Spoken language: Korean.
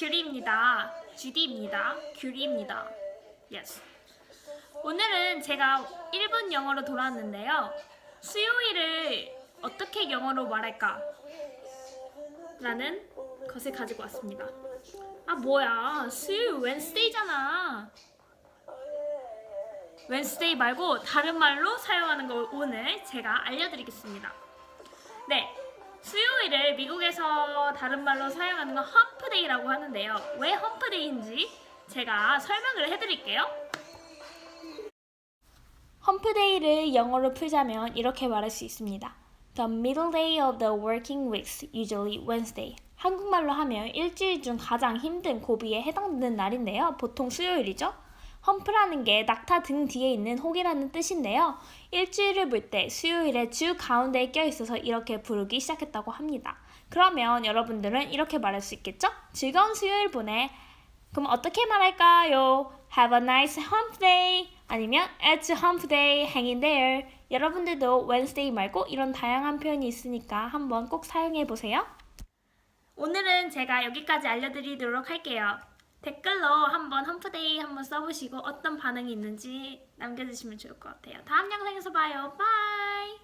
큐리입니다. 주디입니다. 큐리입니다. Yes. 오늘은 제가 1분 영어로 돌아왔는데요. 수요일을 어떻게 영어로 말할까? 라는 것을 가지고 왔습니다. 아, 뭐야. 수요일 웬스데이잖아. 웬스데이 말고 다른 말로 사용하는 걸 오늘 제가 알려드리겠습니다. 네. 수요일을 미국에서 다른 말로 사용하는 건 험프데이라고 하는데요. 왜 험프데이인지 제가 설명을 해드릴게요. 험프데이를 영어로 풀자면 이렇게 말할 수 있습니다. The middle day of the working weeks, usually Wednesday. 한국말로 하면 일주일 중 가장 힘든 고비에 해당되는 날인데요. 보통 수요일이죠. 험프라는 게 낙타 등 뒤에 있는 혹이라는 뜻인데요. 일주일을 볼 때 수요일에 주 가운데에 껴 있어서 이렇게 부르기 시작했다고 합니다. 그러면 여러분들은 이렇게 말할 수 있겠죠? 즐거운 수요일 보내. 그럼 어떻게 말할까요? Have a nice hump day. 아니면 It's hump day, hanging there. 여러분들도 Wednesday 말고 이런 다양한 표현이 있으니까 한번 꼭 사용해 보세요. 오늘은 제가 여기까지 알려드리도록 할게요. 댓글로 한번 험프데이 한번 써보시고 어떤 반응이 있는지 남겨주시면 좋을 것 같아요. 다음 영상에서 봐요. 바이!